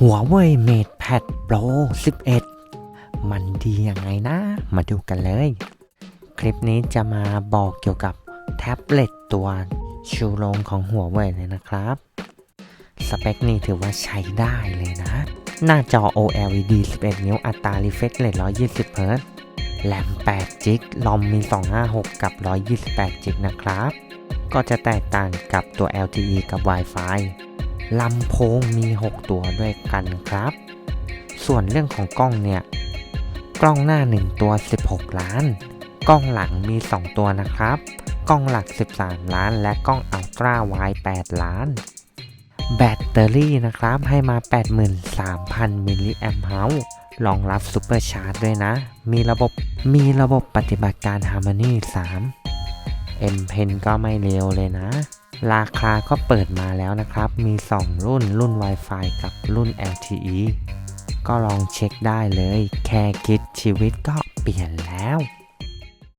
หัวเว่ยเมดแพดโปร11 มันดียังไงนะ มาดูกันเลย คลิปนี้จะมาบอกเกี่ยวกับแท็บเล็ตตัวชูโรงของหัวเว่ยเลยนะครับ สเปคนี้ถือว่าใช้ได้เลยนะ หน้าจอ OLED 11 นิ้วอัตรา refresh rate 120เฮิรตซ์แรม8จิกลอมมี 256 กับ 128จิกนะครับ ก็จะแตกต่างกับตัว LTE กับ Wi-Fi ลำโพงมี 6 ตัวด้วยกันครับ ส่วนเรื่องของกล้องเนี่ย กล้องหน้า 1 ตัว 16 ล้าน กล้องหลังมี 2 ตัวนะครับ กล้องหลัก 13 ล้าน และกล้องอัลตร้าไวด์8ล้าน แบตเตอรี่นะครับให้มา 83,000มิลลิแอมป์เฮาส์รองรับซูเปอร์ชาร์จด้วยนะ มีระบบมีระบบปฏิบัติการ Harmony 3 M Pen ก็ไม่เร็วเลยนะ ราคาก็เปิดมาแล้วนะครับ มี 2 รุ่น รุ่น Wi-Fi กับรุ่น LTE ก็ลองเช็คได้เลย แค่คิดชีวิตก็เปลี่ยนแล้ว